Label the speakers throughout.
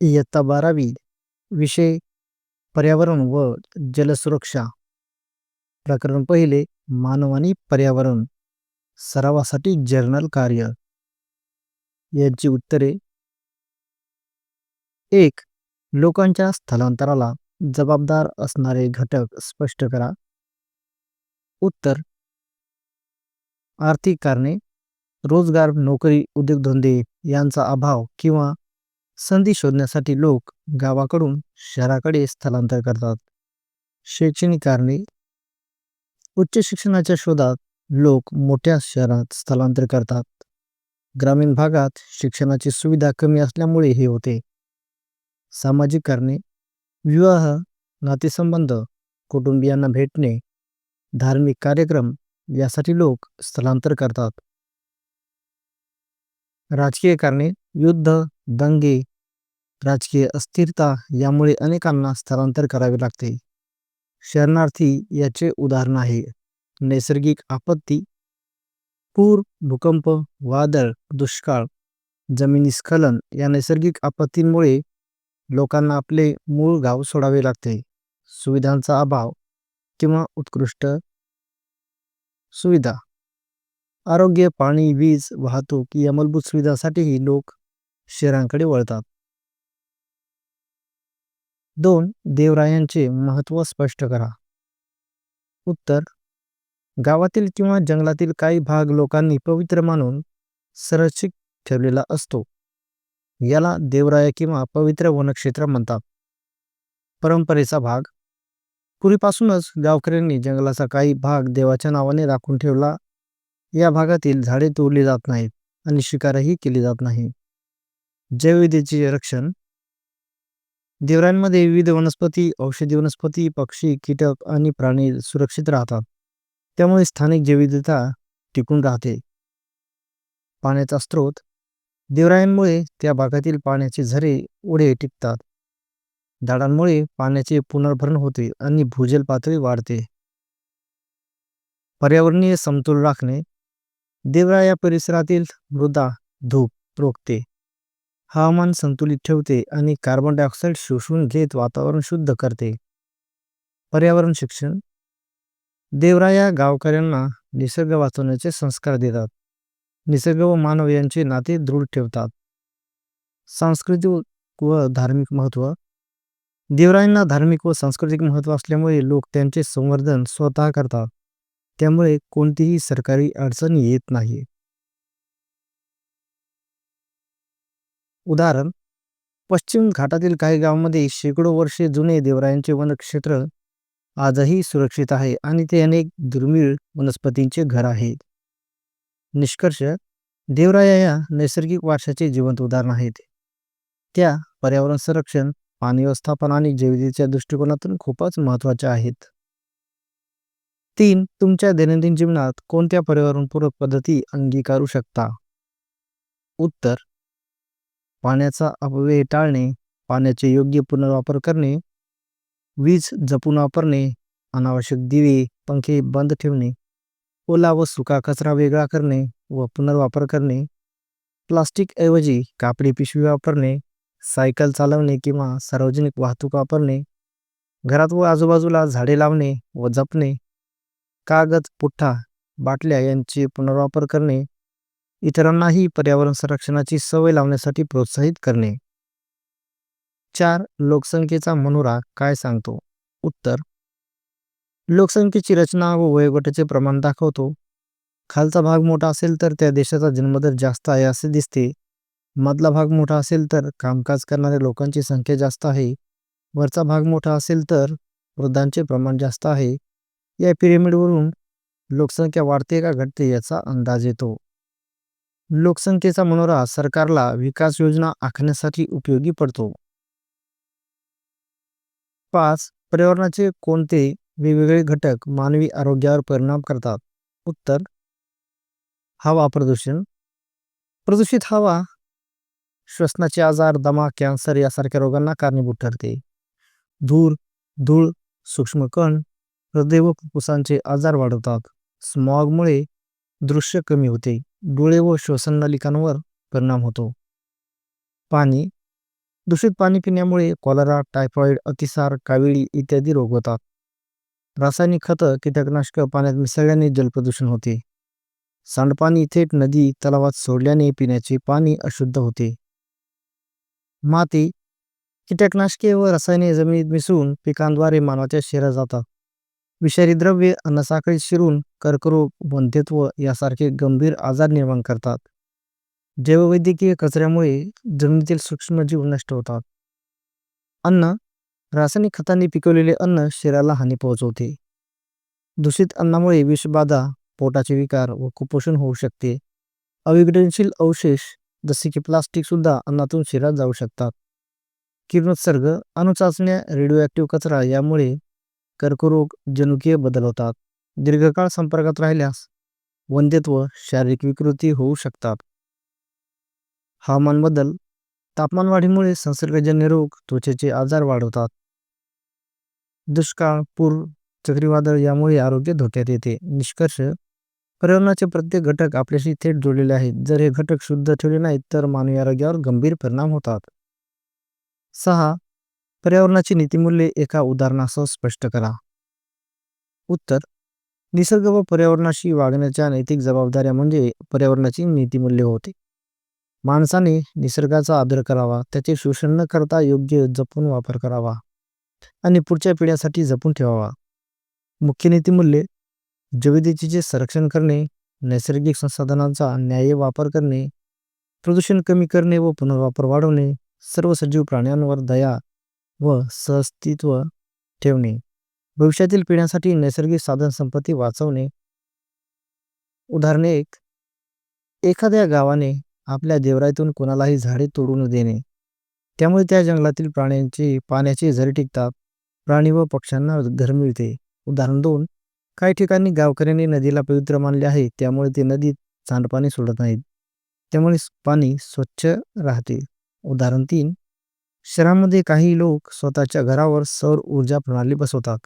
Speaker 1: इयत्ता बारावी विषय पर्यावरण व जलसुरक्षा प्रकरण पहिले मानव आणि पर्यावरण सरावासाठी जर्नल कार्य. यांची उत्तरे. एक लोकांच्या स्थलांतराला जबाबदार असणारे घटक स्पष्ट करा. उत्तर आर्थिक कारणे रोजगार नोकरी उद्योगधंदे यांचा अभाव किंवा संधी शोधण्यासाठी लोक गावाकडून शहराकडे स्थलांतर करतात. शैक्षणिक कारणे. उच्च शिक्षणाच्या शोधात लोक मोठ्या शहरात स्थलांतर करतात. ग्रामीण भागात शिक्षणाची सुविधा कमी असल्यामुळे हे होते. सामाजिक कारणे. विवाह नातेसंबंध कुटुंबियांना भेटणे धार्मिक कार्यक्रम यासाठी लोक स्थलांतर करतात. राजकीय कारणे. युद्ध दंगे राजकीय अस्थिरता यामुळे अनेकांना स्थलांतर करावे लागते. शरणार्थी याचे उदाहरण आहे. नैसर्गिक आपत्ती पूर भूकंप वादळ दुष्काळ जमिनी स्खलन या नैसर्गिक आपत्तींमुळे लोकांना आपले मूळ गाव सोडावे लागते. सुविधांचा अभाव किंवा उत्कृष्ट सुविधा. आरोग्य पाणी वीज वाहतूक या मूलभूत सुविधांसाठीही लोक शहरांकडे वळतात. दोन देवरायांचे महत्त्व स्पष्ट करा. उत्तर गावातील किंवा जंगलातील काही भाग लोकांनी पवित्र मानून संरक्षित ठेवलेला असतो. याला देवराया किंवा पवित्र वनक्षेत्र म्हणतात. परंपरेचा भाग पूर्वीपासूनच गावकऱ्यांनी जंगलाचा काही भाग देवाच्या नावाने राखून ठेवला. या भागातील झाडे तोडली जात नाहीत आणि शिकारही केली जात नाही. जैवविधेचे रक्षण देवरांमध्ये विविध वनस्पती औषधी वनस्पती पक्षी कीटक आणि प्राणी सुरक्षित राहतात. त्यामुळे स्थानिक जैविधता टिकून राहते. पाण्याचा स्रोत. देवरायांमुळे त्या भागातील पाण्याचे झरे ओढे टिकतात. झाडांमुळे पाण्याचे पुनर्भरण होते आणि भूजल पातळी वाढते. पर्यावरणीय समतोल राखणे. देवराया परिसरातील मृदा धूप रोखते. हवामान संतुलित ठेवते आणि कार्बन डायऑक्साईड शोषून घेत वातावरण शुद्ध करते. पर्यावरण शिक्षण. देवराया गावकऱ्यांना निसर्ग वाचवण्याचे संस्कार देतात. निसर्ग व मानव यांचे नाते दृढ ठेवतात. सांस्कृतिक व धार्मिक महत्त्व. देवरायांना धार्मिक व सांस्कृतिक महत्त्व असल्यामुळे लोक त्यांचे संवर्धन स्वतः करतात. त्यामुळे कोणतीही सरकारी अडचण येत नाही. उदाहरण पश्चिम घाटातील काही गावांमध्ये शेकडो वर्षे जुने देवरायांचे वनक्षेत्र आजही सुरक्षित आहे आणि ते अनेक दुर्मिळ वनस्पतींचे घर आहे निष्कर्ष देवराया या नैसर्गिक वारशाचे जिवंत उदाहरण आहेत. त्या पर्यावरण संरक्षण पाणी व्यवस्थापन आणि जैविकतेच्या दृष्टिकोनातून खूपच महत्त्वाच्या आहेत. तीन तुमच्या दैनंदिन जीवनात कोणत्या पर्यावरणपूरक पद्धती अंगीकारू शकता? उत्तर पाण्याचा अपव्यय टाळणे पाण्याचे योग्य पुनर्वापर करणे वीज जपून वापरणे अनावश्यक दिवे पंखे बंद ठेवणे ओला व सुका कचरा वेगळा करणे व पुनर्वापर करणे प्लास्टिक ऐवजी कापडी पिशवी वापरणे सायकल चालवणे किंवा सार्वजनिक वाहतूक वापरणे घरात व आजूबाजूला झाडे लावणे व जपणे कागद पुठ्ठा बाटल्या यांचे पुनर्वापर करणे इतरांनाही पर्यावरण संरक्षणाची सवय लावण्यासाठी प्रोत्साहित करणे. चार लोकसंख्येचा मनोरा काय सांगतो? उत्तर लोकसंख्येची रचना व वयोगटाचे प्रमाण दाखवतो. खालचा भाग मोठा असेल तर त्या देशाचा जन्मदर जास्त आहे असे दिसते. मधला भाग मोठा असेल तर कामकाज करणाऱ्या लोकांची संख्या जास्त आहे. वरचा भाग मोठा असेल तर वृद्धांचे प्रमाण जास्त आहे. या पिरियडवरून लोकसंख्या वाढते का घटते याचा अंदाज येतो. लोकसंख्येचा मनोरा सरकारला विकास योजना आखण्यासाठी उपयोगी पडतो. पाच पर्यावरणाचे कोणते वेगवेगळे घटक मानवी आरोग्यावर परिणाम करतात? उत्तर हवा प्रदूषण. प्रदूषित हवा श्वसनाचे आजार दमा कॅन्सर यासारख्या रोगांना कारणीभूत ठरते. धूर धूळ सूक्ष्म कण हृदय व फुफ्फुसांचे आजार वाढवतात. स्मॉगमुळे दृश्य कमी होते. डोळे व श्वसन नलिकांवर परिणाम होतो. पाणी दूषित पाणी पिण्यामुळे कॉलरा टायफॉइड अतिसार काविळी इत्यादी रोग होतात. रासायनिक खतं कीटकनाशक पाण्यात मिसळल्याने जलप्रदूषण होते. सांडपाणी थेट नदी तलावात सोडल्याने पिण्याचे पाणी अशुद्ध होते. माती कीटकनाशके व रसायने जमिनीत मिसळून पिकांद्वारे मानवाच्या शरीरात जातात. विषारी द्रव्ये अन्नसाखळीत शिरून कर्करोग वंध्यत्व यासारखे गंभीर आजार निर्माण करतात. जैववैद्यकीय कचऱ्यामुळे जमिनीतील सूक्ष्मजीव नष्ट होतात. अन्न रासायनिक खतांनी पिकवलेले अन्न शरीराला हानी पोहोचवते. दूषित अन्नामुळे विषबाधा पोटाचे विकार व कुपोषण होऊ शकते. अविघटनशील अवशेष जसे की प्लास्टिक सुद्धा अन्नातून शरीरात जाऊ शकतात. किरणोत्सर्ग अणुचाचण्या रेडिओ ॲक्टिव्ह कचरा यामुळे कर्करोग जनुकीय बदल होतात. दीर्घकाळ संपर्कात राहिल्यास वंध्यत्व शारीरिक विकृती होऊ शकतात. हवामान बदल तापमान वाढीमुळे संसर्गजन्य रोग त्वचेचे आजार वाढवतात. दुष्काळ पूर चक्रीवादळ यामुळे आरोग्य धोक्यात येते. निष्कर्ष पर्यावरणाचे प्रत्येक घटक आपल्याशी थेट जोडलेले आहेत. जर हे घटक शुद्ध ठेवले नाहीत तर मानवी आरोग्यावर गंभीर परिणाम होतात. सहा पर्यावरणाची नीतिमूल्ये एका उदाहरणासह स्पष्ट करा. उत्तर निसर्ग व पर्यावरणाशी वागण्याच्या नैतिक जबाबदाऱ्या म्हणजे पर्यावरणाची नीतिमूल्य होते. माणसाने निसर्गाचा आदर करावा त्याचे शोषण न करता योग्य जपून वापर करावा आणि पुढच्या पिढ्यासाठी जपून ठेवावा. मुख्य नीतिमूल्ये जैविधतेचे संरक्षण करणे नैसर्गिक संसाधनांचा न्याय्य वापर करणे प्रदूषण कमी करणे व पुनर्वापर वाढवणे सर्व सजीव प्राण्यांवर दया व सहस्तित्व ठेवणे. भविष्यातील पिढ्यांसाठी नैसर्गिक साधन संपत्ती वाचवणे. उदाहरणे एक. एखाद्या गावाने आपल्या देवराईतून कोणालाही झाडे तोडून देणे. त्यामुळे त्या जंगलातील प्राण्यांची पाण्याची झरी टिकतात. प्राणी व पक्ष्यांना घर मिळते. उदाहरण दोन. काही ठिकाणी गावकऱ्यांनी नदीला पवित्र मानले आहे. त्यामुळे ते नदीत सांडपाणी सोडत नाहीत. त्यामुळे पाणी स्वच्छ राहते. उदाहरण तीन. शहरामध्ये काही लोक स्वतःच्या घरावर सौर ऊर्जा प्रणाली बसवतात.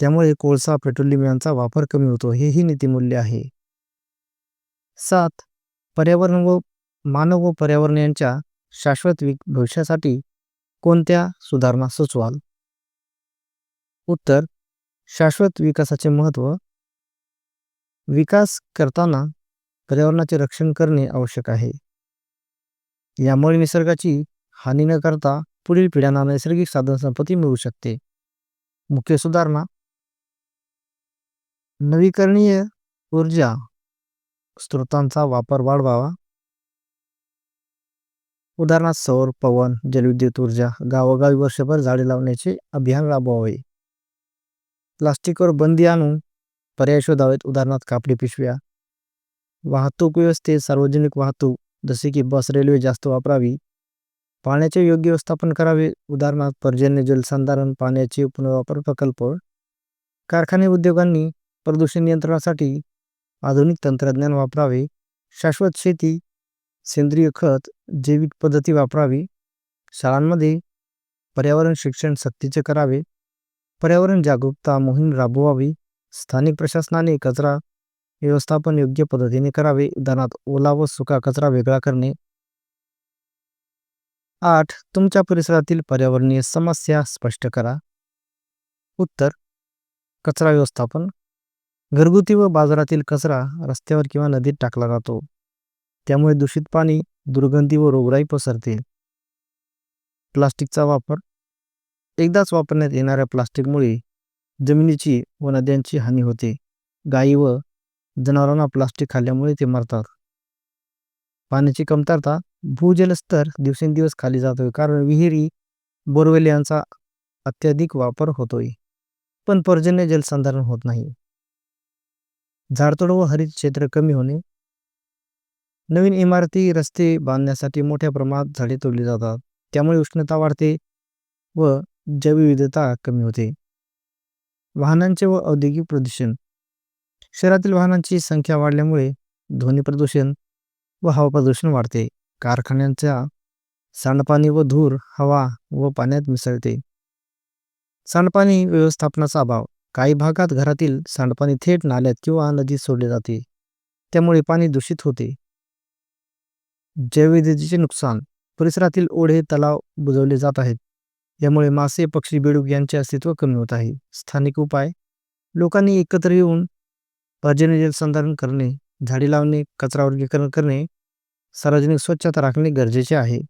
Speaker 1: त्यामुळे कोळसा पेट्रोलियम यांचा वापर कमी होतो हेही नीतिमूल्य आहे. सात पर्यावरण व मानव व पर्यावरण यांच्या शाश्वत भविष्यासाठी कोणत्या सुधारणा सुचवाल? उत्तर शाश्वत विकासाचे महत्त्व. विकास करताना पर्यावरणाचे रक्षण करणे आवश्यक आहे. यामुळे निसर्गाची हानी न करता पुढील पिढ्यांना नैसर्गिक साधनसंपत्ती मिळू शकते. मुख्य सुधारणा. नवीकरणीय ऊर्जा स्रोतांचा वापर वाढवावा. उदाहरणार्थ सौर पवन जलविद्युत ऊर्जा गावोगावी वर्षभर झाडे लावण्याचे अभियान राबवावे. प्लास्टिकवर बंदी आणून पर्याय शोधावेत उदाहरणार्थ कापडी पिशव्या. वाहतूक व्यवस्थेत सार्वजनिक वाहतूक जसे की बस रेल्वे जास्त वापरावी. पाण्याचे योग्य व्यवस्थापन करावे. उदाहरणार्थ पर्जन्य जलसंधारण पाण्याचे पुनर्वापर प्रकल्प. कारखाने उद्योगांनी प्रदूषण नियंत्रणासाठी आधुनिक तंत्रज्ञान वापरावे. शाश्वत शेती सेंद्रिय खत जैविक पद्धती वापरावी. शाळांमध्ये पर्यावरण शिक्षण सक्तीचे करावे. पर्यावरण जागरूकता मोहीम राबवावी. स्थानिक प्रशासनाने कचरा व्यवस्थापन योग्य पद्धतीने करावे. उदाहरणार्थ ओला व सुका कचरा वेगळा करणे. आठ. तुमच्या परिसरातील पर्यावरणीय समस्या स्पष्ट करा. उत्तर. कचरा व्यवस्थापन. घरगुती व बाजारातील कचरा रस्त्यावर किंवा नदीत टाकला जातो. त्यामुळे दूषित पाणी दुर्गंधी व रोगराई पसरते. प्लास्टिकचा वापर. एकदाच वापरण्यात येणाऱ्या प्लास्टिकमुळे जमिनीची व नद्यांची हानी होते. गायी व जनावरांना प्लास्टिक खाल्ल्यामुळे ते मरतात. पाण्याची कमतरता भूजल स्तर दिवसेंदिवस खाली जातोय. कारण विहिरी बोरवेल यांचा अत्याधिक वापर होतोय. पण पर्जन्य जलसंधारण होत नाही. झाडतोड व हरित क्षेत्र कमी होणे. नवीन इमारती रस्ते बांधण्यासाठी मोठ्या प्रमाणात झाडे तोडली जातात. त्यामुळे उष्णता वाढते व जैवविविधता कमी होते. वाहनांचे व औद्योगिक प्रदूषण. शहरातील वाहनांची संख्या वाढल्यामुळे ध्वनी प्रदूषण व हवा प्रदूषण वाढते. कारखान्यांच्या सांडपाणी व धूर हवा व पाण्यात मिसळते. सांडपाणी व्यवस्थापनाचा अभाव. काही भागात घरातील सांडपाणी थेट नाल्यात किंवा नदीत सोडले जाते. त्यामुळे पाणी दूषित होते. जैवविविधतेचे नुकसान. परिसरातील ओढे तलाव बुजवले जात आहेत. यामुळे मासे पक्षी बेडूक यांचे अस्तित्व कमी होत आहे. स्थानिक उपाय. लोकांनी एकत्र येऊन पर्जन्य जलसंधारण करणे झाडे लावणे कचरा वर्गीकरण करणे सार्वजनिक स्वच्छता राखणे गरजेचे आहे.